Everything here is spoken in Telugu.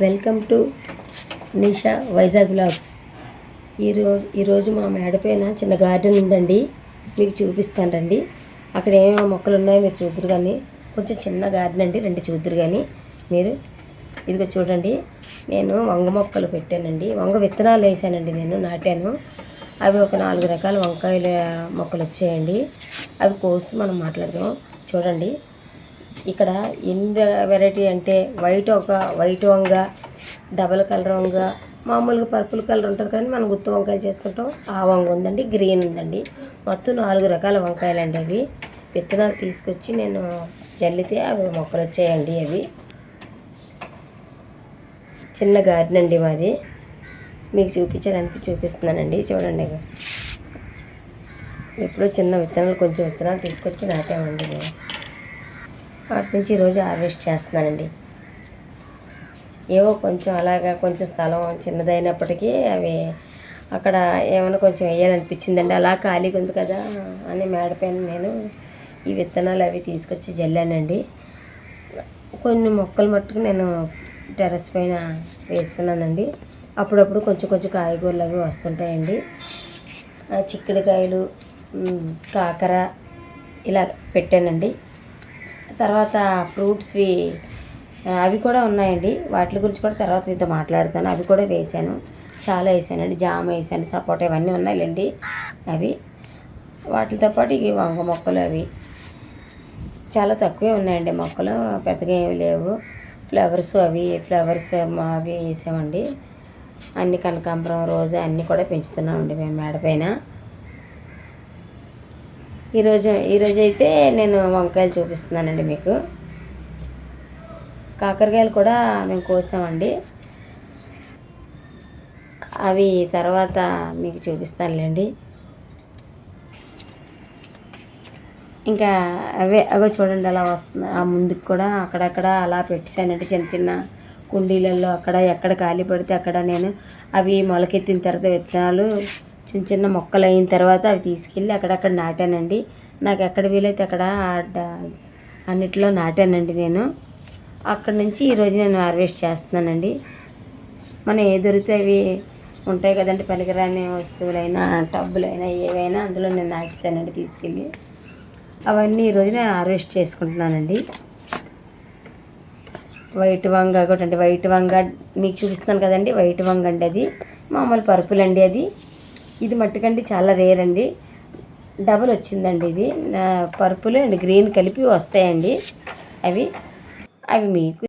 Welcome to Nisha Vizag vlogs ఈరోజు ఈరోజు మా మేడ పైన చిన్న గార్డెన్ ఉందండి. మీకు చూపిస్తాను రండి. అక్కడ ఏమేమి మొక్కలు ఉన్నాయో మీరు చూద్దరు కానీ కొంచెం చిన్న గార్డెన్ అండి రెండు చూద్దరు కానీ మీరు. ఇదిగో చూడండి. నేను వంగ మొక్కలు పెట్టానండి. వంగ విత్తనాలు వేసానండి నేను నాటాను. అవి ఒక నాలుగు రకాల వంకాయల మొక్కలు వచ్చాయండి. అవి కోస్తూ మనం మాట్లాడదాం. చూడండి. ఇక్కడ ఎన్ని వెరైటీ అంటే వైట్ ఒక వైట్ వంగ డబల్ కలర్ వంగ మామూలుగా పర్పుల్ కలర్ ఉంటుంది కానీ మనం గుత్తి వంకాయలు చేసుకుంటాం. ఆ వంగ ఉందండి గ్రీన్ ఉందండి. మొత్తం నాలుగు రకాల వంకాయలు అండి అవి. విత్తనాలు తీసుకొచ్చి నేను జల్లితే అవి మొక్కలు వచ్చాయండి అవి. చిన్న గార్డెన్ అండి మాది. మీకు చూపించడానికి చూపిస్తున్నానండి చూడండి. ఎప్పుడో చిన్న విత్తనాలు కొంచెం విత్తనాలు తీసుకొచ్చి నాటామండి మేము వాటి నుంచి ఈరోజు హార్వెస్ట్ చేస్తున్నానండి. ఏవో కొంచెం అలాగా కొంచెం స్థలం చిన్నదైనప్పటికీ అవి అక్కడ ఏమైనా కొంచెం వేయాలనిపించిందండి. అలా ఖాళీగా ఉంది కదా అని మేడపైన నేను ఈ విత్తనాలు అవి తీసుకొచ్చి జల్లానండి. కొన్ని మొక్కలు మట్టుకు నేను టెర్రస్ పైన వేసుకున్నానండి. అప్పుడప్పుడు కొంచెం కొంచెం కాయగూరలు అవి వస్తుంటాయండి. చిక్కుడుకాయలు కాకర ఇలా పెట్టానండి. తర్వాత ఫ్రూట్స్వి అవి కూడా ఉన్నాయండి. వాటి గురించి కూడా తర్వాత మీతో మాట్లాడతాను. అవి కూడా వేసాను. చాలా వేసానండి. జామ వేసాను సపోటా ఇవన్నీ ఉన్నాయండి అవి. వాటితో పాటు ఇవి వంగ మొక్కలు అవి. చాలా తక్కువే ఉన్నాయండి మొక్కలు. పెద్దగా ఏమి లేవు. ఫ్లవర్స్ అవి ఫ్లవర్స్ అవి వేసామండి. అన్ని కనకాంబరం రోజు అన్నీ కూడా పెంచుతున్నామండి మేము మేడ పైన. ఈరోజు ఈరోజు అయితే నేను వంకాయలు చూపిస్తున్నానండి మీకు. కాకరకాయలు కూడా మేము కోసామండి. అవి తర్వాత మీకు చూపిస్తానులేండి. ఇంకా అవే అవే చూడండి అలా వస్తుంది. ఆ ముందుకు కూడా అక్కడక్కడ అలా పెట్టానంటే చిన్న చిన్న కుండీలలో అక్కడ ఎక్కడ ఖాళీ పడితే అక్కడ నేను అవి మొలకెత్తిన తర్వాత విత్తనాలు చిన్న చిన్న మొక్కలు అయిన తర్వాత అవి తీసుకెళ్ళి అక్కడక్కడ నాటానండి. నాకు ఎక్కడ వీలైతే అక్కడ అన్నిట్లో నాటానండి నేను. అక్కడి నుంచి ఈరోజు నేను హార్వెస్ట్ చేస్తున్నానండి. మనం ఏ దొరికితే అవి ఉంటాయి కదండి పనికిరాని వస్తువులైనా టబ్బులైనా ఏవైనా అందులో నేను నాటేసానండి తీసుకెళ్ళి. అవన్నీ ఈరోజు నేను హార్వెస్ట్ చేసుకుంటున్నానండి. వైట్ వంగ ఒకటి అండి వైట్ వంగ మీకు చూపిస్తున్నాను కదండి. వైట్ వంగ అండి అది. మామూలు పరుపులండి అది. ఇది మట్టుకండి చాలా రేర్ అండి. డబల్ వచ్చిందండి ఇది. పర్పుల్ అండ్ గ్రీన్ కలిపి వస్తాయండి. అవి అవి మీకు